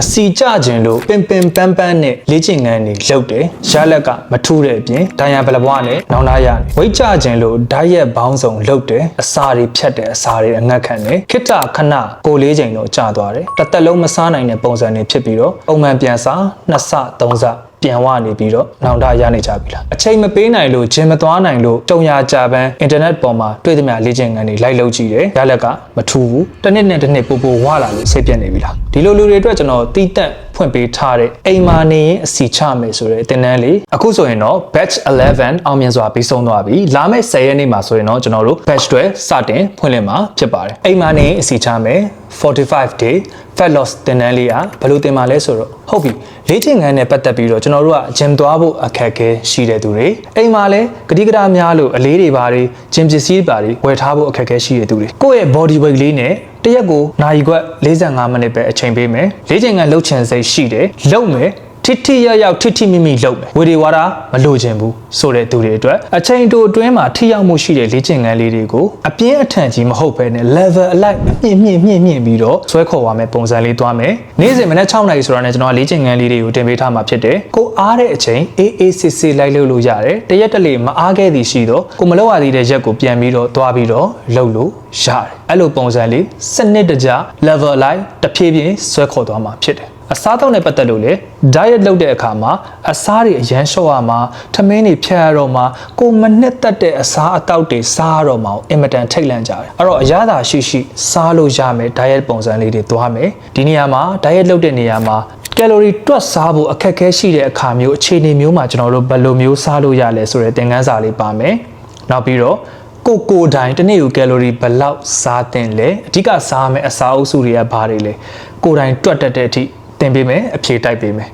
အစီကြခြင်းလို့ပင်ပင်ပန်းပန်းနဲ့လေ့ကျင့်ခန်းတွေလုပ်တယ်ရလက်ကမထူးတဲ့အပြင်ဒိုင်ယာဘလဘွားနဲ့နောင်နာရတယ်ဝိတ်ကြခြင်းလို့ဓာတ်ရက်ဘောင်းဆောင်လုပ်တယ်အစာတွေဖြတ်တယ်အစာတွေအငတ်ခံတယ်ခိတ္တခဏကိုလေးချိန်တော့ကြာသွားတယ်တစ်သက်လုံးမစားနိုင်တဲ့ပုံစံတွေဖြစ်ပြီးတော့ပုံမှန်ပြန်စားနှစ်ဆသုံးဆ ပြန်ဝနေပြီးတော့နောင်တရနေကြပြီလားအချိန်မပေးနိုင်လို့ဂျင်မသွားနိုင်လို့တုံရကြပန်းအင်တာနက်ပေါ်မှာတွေ့သမျှလေ့ကျင့်ခန်းတွေလိုက်လုပ်ကြည့်တယ်ရလက်ကမထူးဘူးတစ်နှစ်နဲ့တစ်နှစ်ပို့ပို့ဝလာလို့စိတ်ပြက်နေပြီလားဒီလိုလူတွေအတွက်ကျွန်တော်တီးတက်ဖွင့်ပေးထားတဲ့အိမ်မာနေရင်အစီချမယ်ဆိုတဲ့တင်တန်းလေးအခုဆိုရင်တော့ batch 11အောင်မြင်စွာပြီးဆုံးသွားပြီလာမယ့်10ရက်နေ့မှာဆိုရင်တော့ကျွန်တော်တို့ batch 12စတင်ဖွင့်လှစ်မှာဖြစ်ပါတယ်အိမ်မာနေရင်အစီချမယ် 45 day fat loss တင်တန်းလေးอ่ะဘယ်လိုတင်မှာလဲဆိုတော့ဟုတ်ပြီလေ့ကျင့်ခန်းနဲ့ပတ်သက်ပြီးတော့ကျွန်တော်တို့က gym သွားဖို့အခက်အခဲရှိတဲ့သူတွေအိမ်မှာလည်းကတိကတာများလို့အလေးတွေပါတွေ gym ပစ္စည်းပါတွေဝယ်ထားဖို့အခက်အခဲရှိတဲ့သူတွေကိုယ့်ရဲ့ body weight လေးနဲ့တရက်ကိုနိုင်ခွက်45မိနစ်ပဲအချိန်ပေးမယ်လေ့ကျင့်ခန်းလှုပ်ချင်စိတ်ရှိတယ်လုပ်မယ် ထိထိရရောက်ထိထိမိမိလုပ်မယ်ဝေဒီဝါဒမလိုချင်ဘူးဆိုတဲ့သူတွေအတွက်အချိန်တိုအတွင်းမှာထိရောက်မှုရှိတဲ့လေ့ကျင့်ခန်းလေးတွေကိုအပြင်းအထန်ကြီးမဟုတ်ဘဲနဲ့ level အလိုက်မြင့်မြင့်မြင့်မြင့်ပြီးတော့ဆွဲခေါ်ပါမယ်ပုံစံလေးသွားမယ်နေ့စဉ်မနေ့6နာရီဆိုတာနဲ့ကျွန်တော်ကလေ့ကျင့်ခန်းလေးတွေကိုတင်ပေးထားမှာဖြစ်တယ်ကိုအားတဲ့အချိန်အေးအေးစစ်စစ်လိုက်လုပ်လို့ရတယ်တရက်တလေမအားခဲ့သည်ရှိတော့ကိုမလုပ်ရသေးတဲ့ရက်ကိုပြန်ပြီးတော့သွားပြီးတော့လုပ်လို့ရတယ်အဲ့လိုပုံစံလေးစနစ်တကျ level အလိုက်တဖြည်းဖြည်းဆွဲခေါ်သွားမှာဖြစ်တယ် အစားတောက်နဲ့ပတ်သက်လို့လေ diet လုပ်တဲ့အခါမှာအစားတွေအရန်လျှော့ရမှာထမင်းတွေဖြတ်ရတော့မှာကိုမနှစ်သက်တဲ့အစားအသောက်တွေစားရတော့မှာအင်မတန်ထိတ်လန့်ကြတယ်အဲ့တော့အရသာရှိရှိစားလို့ရမယ် diet ပုံစံလေးတွေသွားမယ်ဒီနေရာမှာ diet လုပ်တဲ့နေရာမှာကယ်လိုရီတွက်စားဖို့အခက်အခဲရှိတဲ့အခါမျိုးအခြေအနေမျိုးမှာကျွန်တော်တို့ဘယ်လိုမျိုးစားလို့ရလဲဆိုတဲ့သင်ခန်းစာလေးပါမယ်နောက်ပြီးတော့ကိုကိုယ်တိုင်တစ်နေ့ကိုကယ်လိုရီဘယ်လောက်စားသင့်လဲအဓိကစားမယ်အစာအုပ်စုတွေကဘာတွေလဲကိုယ်တိုင်တွက်တတ်တဲ့အထိ သင်ပေးမယ်အဖြေတိုက်ပေးမယ်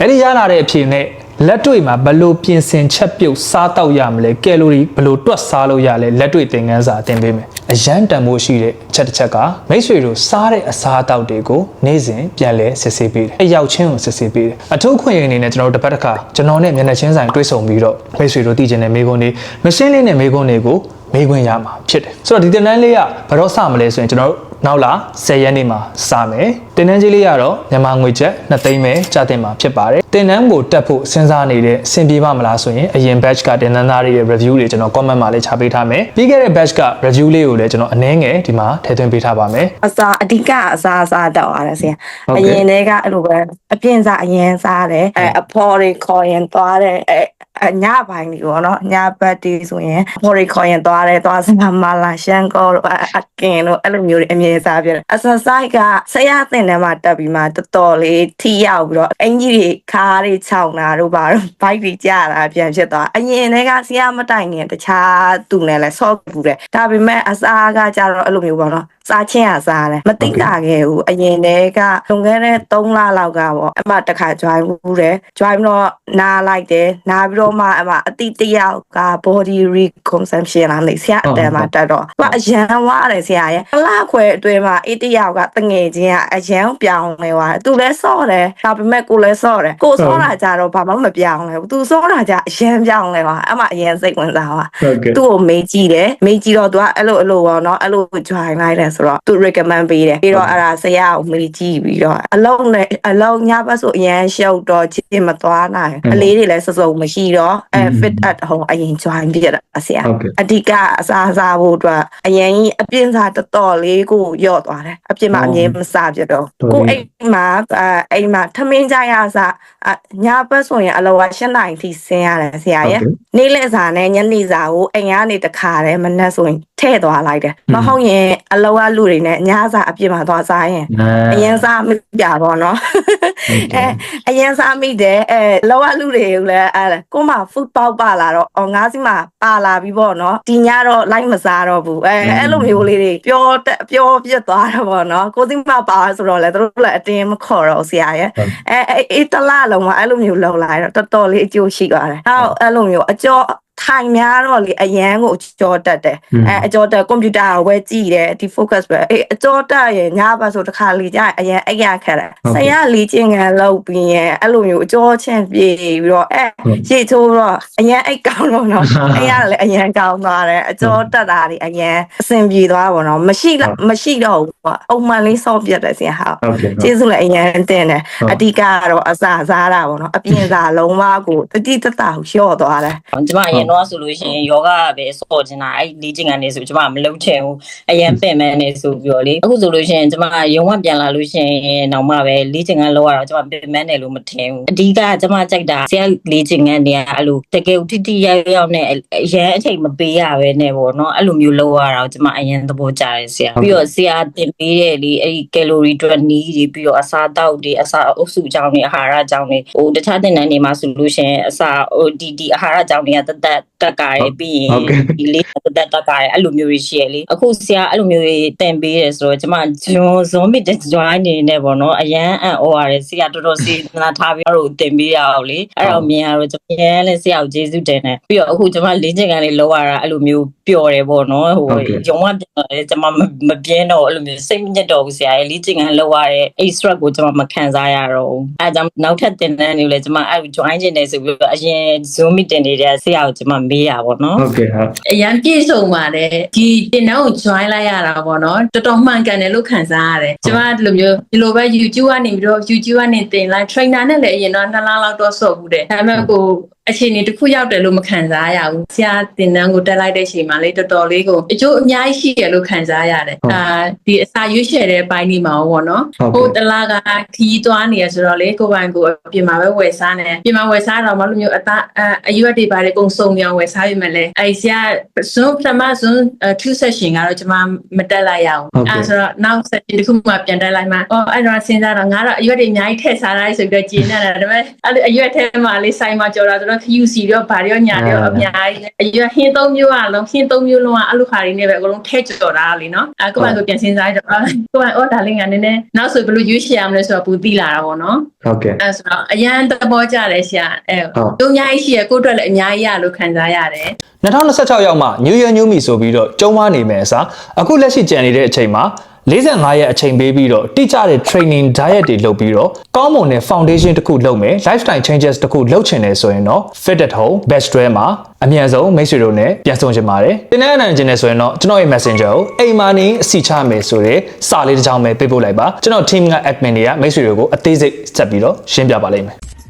အဲ့ဒီရလာတဲ့အဖြေနဲ့လက်တွေ့မှာဘယ်လိုပြင်ဆင်ချက်ပြုတ်စားတော့ရမလဲကယ်လိုရီဘယ်လိုတွက်စားလို့ရလဲလက်တွေ့သင်ခန်းစာသင်ပေးမယ်အရန်တန်ဖိုးရှိတဲ့အချက်တစ်ချက်ကမိတ်ဆွေတို့စားတဲ့အစားအသောက်တွေကိုနေ့စဉ်ပြန်လဲစစ်ဆေးပေးတယ်အရောက်ချင်းကိုစစ်ဆေးပေးတယ်အထူးခွင့်ရအနေနဲ့ကျွန်တော်တို့တစ်ပတ်တစ်ခါကျွန်တော်နဲ့မျက်နှာချင်းဆိုင်တွေ့ဆုံပြီးတော့မိတ်ဆွေတို့သိကျင်တဲ့မိကုန်းတွေမရှင်းလေးနဲ့မိကုန်းတွေကိုမေးခွင့်ရမှာဖြစ်တယ်ဆိုတော့ဒီတင်တန်းလေးကဘယ်တော့စမလဲဆိုရင်ကျွန်တော်တို့ နောက်လာ10ရက်နေ့မှာစမယ်တင်တန်းကြီးလေးကတော့မြန်မာငွေကျပ်2သိန်းပဲကျတင်မှာဖြစ်ပါတယ် တင်တန်းကိုတက်ဖို့စဉ်းစားနေတဲ့အဆင်ပြေပါမလားဆိုရင်အရင် batch ကတင်တန်းသားတွေရဲ့ review တွေကျွန်တော် comment မှာလည်းချပေးထားမယ်ပြီးခဲ့တဲ့ batch က review လေးကိုလည်းကျွန်တော်အနည်းငယ်ဒီမှာထည့်သွင်းပေးထားပါမယ်အစာအဓိကအစာအစာတောက်ရတယ်ဆရာဟုတ်အကဲ့ရင်တည်းကအဲ့လိုပဲအပြင်းစားအရင်စားတယ်အဲအဖေါ်တွေခေါ်ရင်သွားတယ်အဲအညပိုင်းတွေပေါ့နော်ညဘက်တွေဆိုရင်အဖေါ်တွေခေါ်ရင်သွားတယ်သွားစင်မလာရှန်ကောတို့အအကင်တို့အဲ့လိုမျိုးတွေအမြဲစားပြတယ်အစဆိုင်ကဆရာတင်ထဲမှာတက်ပြီးမှတော်တော်လေးထိရောက်ပြီးတော့အင်ကြီးတွေခါးတွေခြောက်တာတို့ပါတော့ဘိုက်တွေကြတာပြန်ဖြစ်သွားအရင်တည်းကဆရာမတိုင်ခင်တခြားသူနဲ့လည်းဆော့ပူတယ်ဒါပေမဲ့အစားကကြတော့အဲ့လိုမျိုးပေါ့နော် စားချင်းอ่ะစားတယ်မသိတာခဲ့ဘူးအရင်တည်းကလွန်ခဲ့တဲ့3လလောက်ကပေါ့အမတစ်ခါ join ဘူးတယ် join ပြီးတော့နားလိုက်တယ်နားပြီးတော့မှအမအတိတယောက်က body reconsumption လာနေဆရာအတန်းမှာတက်တော့သူကအရန်ဝရတယ်ဆရာရဲ့အလားခွဲအတွင်းမှာအေးတယောက်ကတငယ်ချင်းကအရန်ပြောင်းလဲသွားတယ်သူလည်းစော့တယ်ဒါပေမဲ့ကိုလည်းစော့တယ်ကိုစော့တာကြတော့ဘာမှမပြောင်းလဲဘူးသူစော့တာကြအရန်ပြောင်းလဲသွားအမအရန်စိတ်ဝင်စားသွားဟုတ်ကဲ့သူ့ကိုမေးကြည့်တယ်မေးကြည့်တော့သူကအဲ့လိုအဲ့လိုပေါ့နော်အဲ့လို join လိုက်တယ်ဆိုတော့သူ recommend ပေးတယ်ပြီးတော့အဲ့ဒါဆရာကိုမေးကြည့်ပြီးတော့အလုံးနဲ့အလုံးညဘက်ဆိုအရန်ရှုပ်တော့ချစ်မသွားနိုင်อืมအလေးတွေလည်းစစုံမရှိတော့အဲ fit at ဟိုအရင် join ပြတာဆရာဟုတ်ကဲ့အဓိကအစားစားဖို့အတွက်အရင်ကြီးအပြင်းစားတော်တော်လေးကိုယော့သွားတယ်အပြင်းမအမြင်မစားပြတော့ဟုတ်ကဲ့ကိုအိမ်မှာအဲအိမ်မှာထမင်းကြရစားအညဘက်ဆိုရင်အလောက၈နိုင်ထိဆင်းရတယ်ဆရာရဲ့နေ့လည်စာနဲ့ညနေစာကိုအိမ်ကနေတခါတည်းမနက်ဆိုရင်ထည့်သွားလိုက်တယ်မဟုတ်ရင်အလောကလူတွေနဲ့ညစာအပြစ်မှာသွားစားရင်အရင်စားမိပြပါတော့အဲအရင်စားမိတယ်အဲလောကလူတွေကလည်းအဲကိုမ food ပေါက်ပါလာတော့အော်ငါးစီမှာပါလာပြီပေါ့နော်ဒီညတော့လိုက်မစားတော့ဘူးအဲအဲ့လိုမျိုးလေးတွေပျော်တက်ပျော်ပြတ်သွားတော့ပေါ့နော်ကိုစီမှာပါဆိုတော့လေသူတို့လည်းအတင်းမခေါ်တော့ဆရာရဲ့အဲအဲအေးတလားလုံးကအဲ့လိုမျိုးလောက်လာတော့တော်တော်လေးအကျိုးရှိသွားတယ်။နောက်အဲ့လိုမျိုးအကျော် ထိုင်များတော့လေအရန်ကိုအကျော်တက်တယ်อืมအဲအကျော်တက်ကွန်ပျူတာကိုဝဲကြည့်တယ်ဒီ focus ပဲအေးအကျော်တက်ရင်ညဘက်ဆိုတစ်ခါလေကြာရင်အရန်အိပ်ရခက်တယ်ဆရာလေ့ကျင့်ခန်းလုပ်ပြီးရင်အဲ့လိုမျိုးအကျော်ချင်းပြေးပြီးတော့အဲရေချိုးတော့အရန်အိတ်ကောင်းတော့နော်အဲ့ရလည်းအရန်ကောင်းသွားတယ်အကျော်တက်တာတွေအရန်အဆင်ပြေသွားပါတော့မရှိလားမရှိတော့ဘူးပေါ့အုံမှန်လေးဆော့ပြတ်တယ်ဆရာဟာဟုတ်ကဲ့ကျေးဇူးလည်းအရင်တင်တယ်ဟုတ်အဓိကကတော့အစာစားတာပေါ့နော်အပြင်စာလုံးဝကိုတတိတတကိုလျှော့သွားတယ်ကျမအရင်တော့ဆိုလို့ရှိရင်ယောဂပဲစော့ချင်တာအဲ့ဒီလေ့ကျင့်ခန်းနေဆိုကျမမလုပ်ချင်ဘူးအရင်ပင်မဲ့နေဆိုပြီးတော့လေအခုဆိုလို့ရှိရင်ကျမရုံဝပြန်လာလို့ရှိရင်တော့မှပဲလေ့ကျင့်ခန်းလောက်ရတော့ကျမပင်မဲ့နေလို့မထင်ဘူးအဓိကကျမကြိုက်တာဆရာလေ့ကျင့်ခန်းတွေကအဲ့လိုတကယ်တိတိရောက်ရောက်နဲ့အရင်အချိန်မပေးရပဲနဲ့ပေါ့နော်အဲ့လိုမျိုးလောက်ရတော့ကျမအရင်သဘောကျတယ်ဆရာပြီးတော့ဆရာတင်ပေးတဲ့လေအဲ့ဒီကယ်လိုရီတွေနီးတွေပြီးတော့အစာတောက်တွေအစာအုပ်စုကြောင်းတွေအာဟာရကြောင်းတွေဟိုတခြားတင်တန်းတွေမှာဆိုလို့ရှိရင်အစာဟိုဒီဒီအာဟာရကြောင်းတွေကတသက်တက်ကားရပြီးရင်ဟုတ်ကဲ့ဒီလေးတသက်တက်ကားရအဲ့လိုမျိုးတွေရှိရလေအခုဆရာအဲ့လိုမျိုးတွေတင်ပေးတယ်ဆိုတော့ကျမဇွန်ဇွန်မီတဲ့ join နေနေပေါ့နော်အရန်အံ့ဩရတယ်ဆရာတော်တော်စီနာထားပြီးတော့တင်ပေးရအောင်လေအဲ့တော့မြင်ရတော့ကျမရန်လည်းဆရာကိုကျေးဇူးတင်တယ်ပြီးတော့အခုကျမလေ့ကျင့်ခန်းလေးလောက်ရတာအဲ့လိုမျိုး ပျော်တယ်ပေါ့နော်ဟိုဟုတ်ကဲ့ရုံကပြန်လာတယ်ကျမမမပြင်းတော့အဲ့လိုမျိုးစိတ်မညစ်တော့ဘူးဆရာရဲ့လေ့ကျင့်ခန်းလောက်ရတဲ့အဲ့ stress ကိုကျမမခံစားရတော့ဘူးအဲဒါကြောင့်နောက်ထပ်တင်တန်းနေလေကျမအဲ့ join ကျင်နေဆိုပြီးတော့အရင် zoom meeting နေတဲ့ဆရာကိုကျမမေးရပါတော့ဟုတ်ကဲ့ဟုတ်အရန်ပြည့်စုံပါတယ်ဒီတင်တန်းကို join လိုက်ရတာပေါ့နော်တော်တော်မှန်ကန်တယ်လို့ခံစားရတယ်ကျမဒီလိုမျိုးဒီလိုပဲ YouTube ကနေပြီးတော့ YouTube ကနေတင်လိုက် trainer နဲ့လည်းအရင်တော့နှစ်လလောက်တော့ဆော့ဘူးတယ်ဒါပေမဲ့ကိုအခြေအနေတစ်ခုရောက်တယ်လို့မခံစားရဘူးဆရာတင်တန်းကိုတက်လိုက်တဲ့အချိန်မှာလေတော်တော်လေးကိုအကျိုးအများကြီးရှိတယ်လို့ခံစားရတယ်အာဒီအစာရွေးချယ်တဲ့ဘိုင်းဒီမှာရောပေါ့နော်ဟုတ်ကဲ့ဟိုတလားကခီးသွားနေရဆိုတော့လေကိုပိုင်ကိုအပြင်မှာပဲဝယ်စားနေပြင်မှာဝယ်စားတော့မလို့မျိုးအသားအရွက်တွေပါလေအကုန်စုံပြောင်းဝယ်စားပြီမဲ့လေအဲဆရာဇွန်ပထမဇွန်2 session ကတော့ကျွန်မမတက်လိုက်ရအောင်အဲဆိုတော့နောက် session တစ်ခုမှပြန်တက်လိုက်မှအော်အဲ့တော့စဉ်းစားတော့ငါတော့အရွက်တွေအများကြီးထည့်စားလိုက်ဆိုပြီးတော့ကျင်းနေတာဒါပေမဲ့အဲ့အရွက်ထဲမှာလေးဆိုင်မှာကြော်တာဆိုတော့ QC ရောဗာရောညာရောအများကြီးအရွက်ဟင်းသုံးမျိုးအလုံးဟင်းသုံးမျိုးလုံးကအလူခါတွေနဲ့ပဲအကုန်လုံးထည့်ကြော်တာလေနော်အဲကိုပိုင်ကိုပြန်စဉ်းစားကြတော့ကိုပိုင်အော်ဒါလေးငါနည်းနည်းနောက်ဆိုဘယ်လိုရွေးချယ်ရမလဲဆိုတော့ပူသိလာတာပေါ့နော်ဟုတ်ကဲ့အဲဆိုတော့အရန်သဘောကျတယ်ဆရာအဲဟုတ်သူအများကြီးရှိရကိုယ့်အတွက်လည်းအများကြီးရလို့ခံစားရတယ်2026ရောက်မှ New Year New Me ဆိုပြီးတော့ကျုံးမနေမယ်အစားအခုလက်ရှိကြံနေတဲ့အချိန်မှာ 45ရက်အချိန်ပေးပြီးတော့တိကျတဲ့ training diet တွေလုပ်ပြီးတော့ကောင်းမွန်တဲ့ foundation တစ်ခုလုပ်မယ် lifestyle changes တစ်ခုလုပ်ချင်တယ်ဆိုရင်တော့ fit at home best way မှာအမြန်ဆုံးမိတ်ဆွေတို့နဲ့ပြန်ဆုံချင်ပါတယ်။တင်တဲ့အနိုင်ကျင်နေဆိုရင်တော့ကျွန်တော်ရဲ့ messenger ကိုအိမ်မှာနေအစီချမယ်ဆိုတဲ့စာလေးတစ်ကြောင်းပဲပေးပို့လိုက်ပါကျွန်တော် team က admin တွေကမိတ်ဆွေတွေကိုအသေးစိတ်ဆက်ပြီးတော့ရှင်းပြပါလိမ့်မယ်။